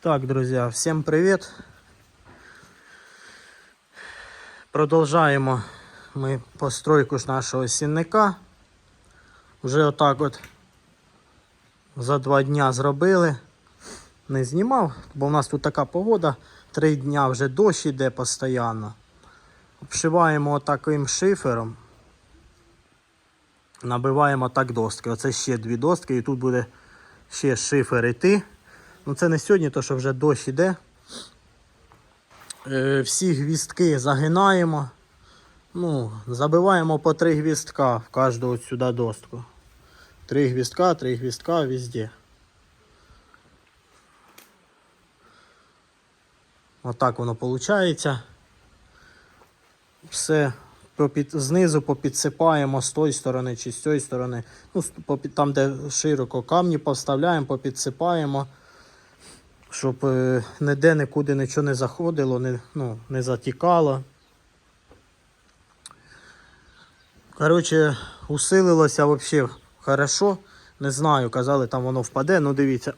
Так, друзья, всем привет. Продовжаємо ми постройку ж нашого сінника. Вже отак от за два дня зробили. Не знімав, бо в нас тут така погода. Три дня вже дощ іде постійно. Обшиваємо отаким шифером. Набиваємо так доски. Оце ще дві доски, і тут буде ще шифер іти. Ну це не сьогодні, то що вже дощ іде. Е, всі гвістки загинаємо. Ну, забиваємо по три гвістка в кожну сюди достку. Три гвістка, три гвістка везде. Отак воно виходить. Все попід, знизу попідсипаємо з тої сторони чи з цієї сторони. Ну, попід, там, де широко камні поставляємо, попідсипаємо, щоб е, ніде нікуди нічого не заходило, не, ну, не затікало. Коротше, усилилося взагалі хорошо. Не знаю, казали, там воно впаде, ну дивіться.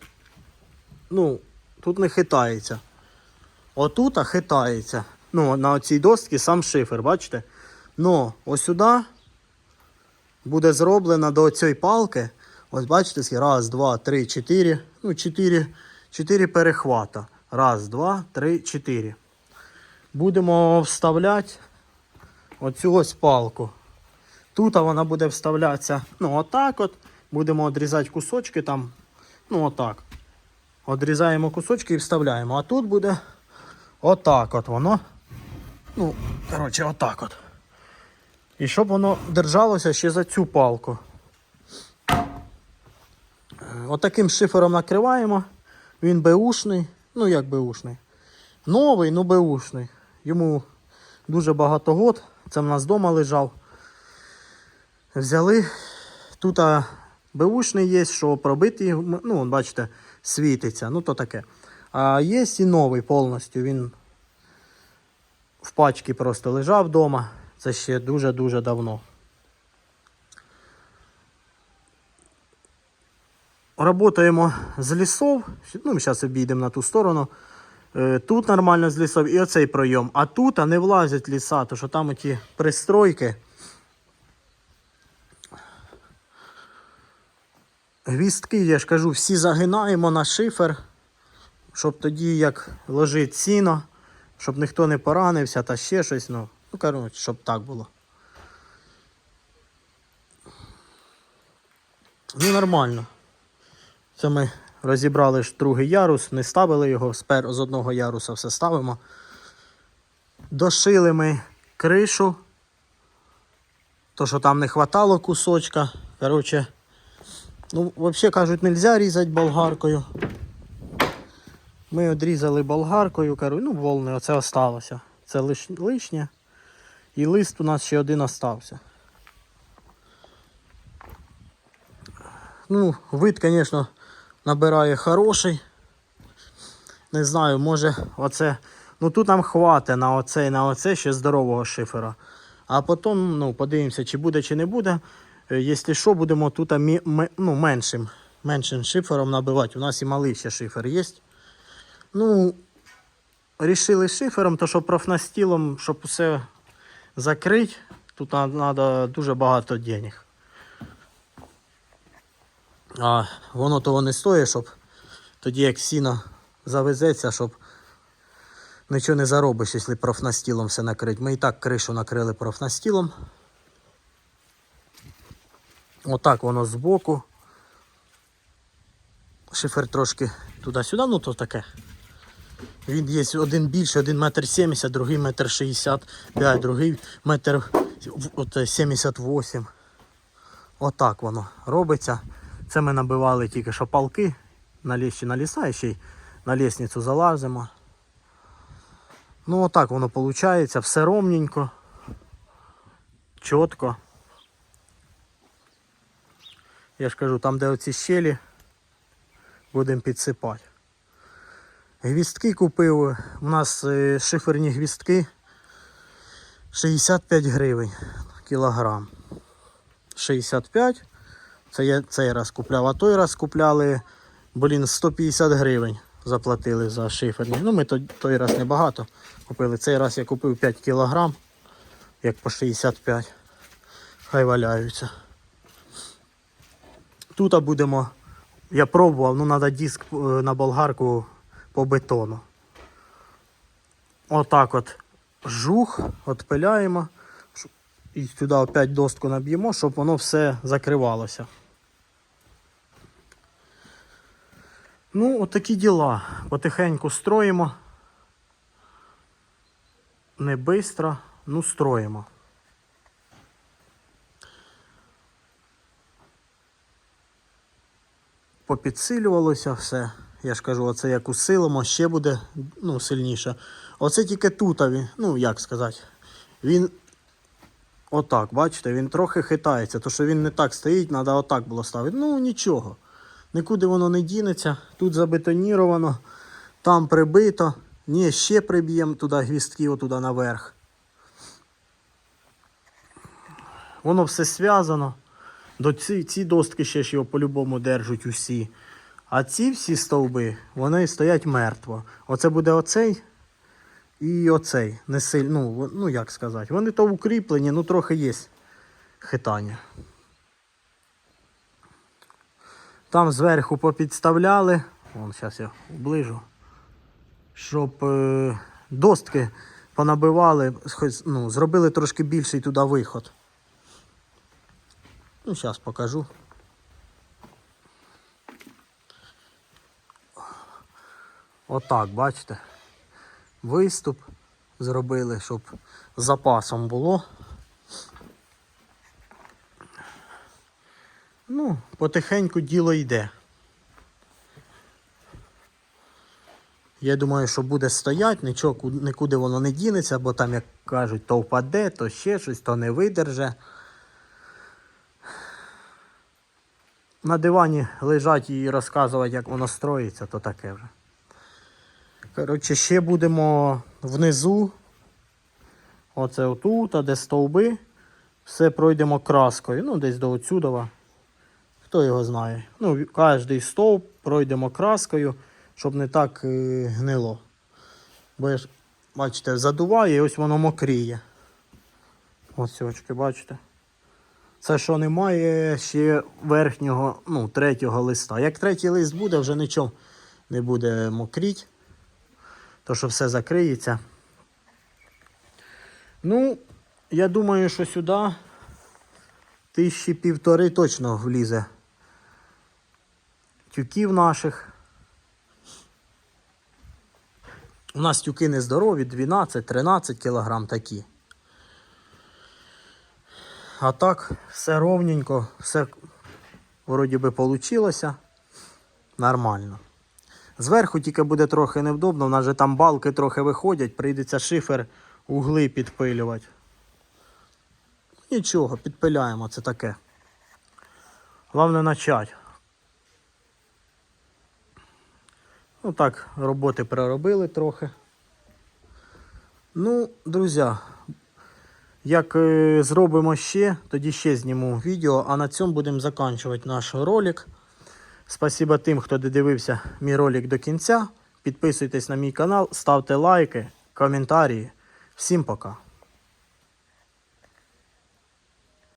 Ну, тут не хитається. Отут а хитається. Ну, на цій достці сам шифер, бачите? Ну, ось сюди буде зроблено до цієї палки. Ось бачите, раз, два, три, чотири. Ну, чотири, чотири перехвата. Раз, два, три, чотири. Будемо вставляти оцю ось палку. Тут вона буде вставлятися, ну, отак от. Будемо відрізати кусочки там. Ну, отак. Одрізаємо кусочки і вставляємо. А тут буде отак от воно. Ну, коротше, отак от. І щоб воно держалося ще за цю палку. Е, Отаким шифером накриваємо. Він беушний. Ну як беушний. Новий, ну беушний. Йому дуже багато год. Це в нас вдома лежав. Взяли. Тут а, беушний є, що пробитий, ну, бачите, світиться. Ну то таке. А є і новий повністю. Він в пачці просто лежав вдома. Це ще дуже-дуже давно. Работаємо з лісов. Ну, ми зараз обійдемо на ту сторону. Е, Тут нормально з лісов і оцей пройом. А тут а не влазять ліса, тому що там оті пристройки. Гвістки, я ж кажу, всі загинаємо на шифер, щоб тоді як ложить сіно, щоб ніхто не поранився та ще щось. Ну, ну коротше, щоб так було. Ну, нормально. Це ми розібрали ж другий ярус, не ставили його, спер з одного яруса все ставимо. Дошили ми кришу. То, що там не хватало кусочка. Коротше, ну, взагалі кажуть, не можна різати болгаркою. Ми відрізали болгаркою, кажу, ну, волни, оце осталося. Це лишнє. І лист у нас ще один остався. Ну, вид, звісно, набирає хороший. Не знаю, може оце. Ну тут нам хватить на оце на оце ще здорового шифера. А потім ну, подивимося, чи буде, чи не буде. Е, Якщо що, будемо тут ну, меншим, меншим шифером набивати. У нас і малий ще шифер є. Ну, рішили шифером, то що профнастілом, щоб все закрити, тут треба дуже багато денег. А воно того не стоїть, щоб тоді як сіно завезеться, щоб нічого не заробиш, якщо профнастілом все накрити. Ми і так кришу накрили профнастілом. Отак воно збоку. Шифер трошки туди-сюди, ну то таке. Він є один більше, один метр сімдесят, другий метр шістдесят п'ять, другий метр от, 78. Отак воно робиться. Це ми набивали тільки що палки на лісі на ліса і ще й на лісницю залазимо. Ну отак воно виходить, все ровненько, чітко. Я ж кажу, там де оці щелі будемо підсипати. Гвістки купив. У нас е, шиферні гвістки 65 гривень кілограм. 65. Це я цей раз купляв, а той раз купляли, блін, 150 гривень заплатили за шиферні. Ну, ми той, той раз небагато купили. Цей раз я купив 5 кілограм, як по 65. Хай валяються. Тут будемо. Я пробував, ну треба диск е, на болгарку по бетону. Отак от жух, отпиляємо. І сюди опять достку наб'ємо, щоб воно все закривалося. Ну, от такі діла. Потихеньку строїмо. Не бистро, ну строїмо. Попідсилювалося все. Я ж кажу, оце як усилимо, ще буде ну, сильніше. Оце тільки тутові, ну як сказати, він отак, бачите, він трохи хитається, то що він не так стоїть, треба отак було ставити. Ну нічого. Нікуди воно не дінеться. Тут забетоніровано, там прибито. Ні, ще приб'ємо туди гвістки, отуди наверх. Воно все зв'язано. До ці, ці достки ще ж його по-любому держать усі. А ці всі стовби, вони стоять мертво. Оце буде оцей і оцей. Не силь, ну, ну як сказати. Вони то укріплені, ну трохи є хитання. Там зверху попідставляли. Вон, зараз я оближу. Щоб е, достки понабивали, ну, зробили трошки більший туди виход. Ну, зараз покажу. Отак, бачите? Виступ зробили, щоб запасом було. Ну, потихеньку діло йде. Я думаю, що буде стоять, нічого нікуди воно не дінеться, бо там, як кажуть, то впаде, то ще щось, то не видерже. На дивані лежать і розказувати, як воно строїться, то таке вже. Коротше, ще будемо внизу. Оце отут, а де стовби. Все пройдемо краскою. Ну, десь до отсюдова. Хто його знає. Ну, кожний стовп пройдемо краскою, щоб не так е, гнило. Бо ж, бачите, задуває і ось воно мокріє. Ось очки, бачите? Це що немає ще верхнього, ну, третього листа. Як третій лист буде, вже нічого не буде мокріть. То що все закриється. Ну, я думаю, що сюди тисячі півтори точно влізе тюків наших. У нас тюки нездорові, 12-13 кілограм такі. А так, все ровненько, все вроді би получилося. Нормально. Зверху тільки буде трохи невдобно, в нас же там балки трохи виходять, прийдеться шифер угли підпилювати. Нічого, підпиляємо, це таке. Головне начать. Ну так, роботи проробили трохи. Ну, друзі, як е, зробимо ще, тоді ще зніму відео, а на цьому будемо закінчувати наш ролик. Спасибо тим, хто додивився мій ролик до кінця. Підписуйтесь на мій канал, ставте лайки, коментарі. Всім пока.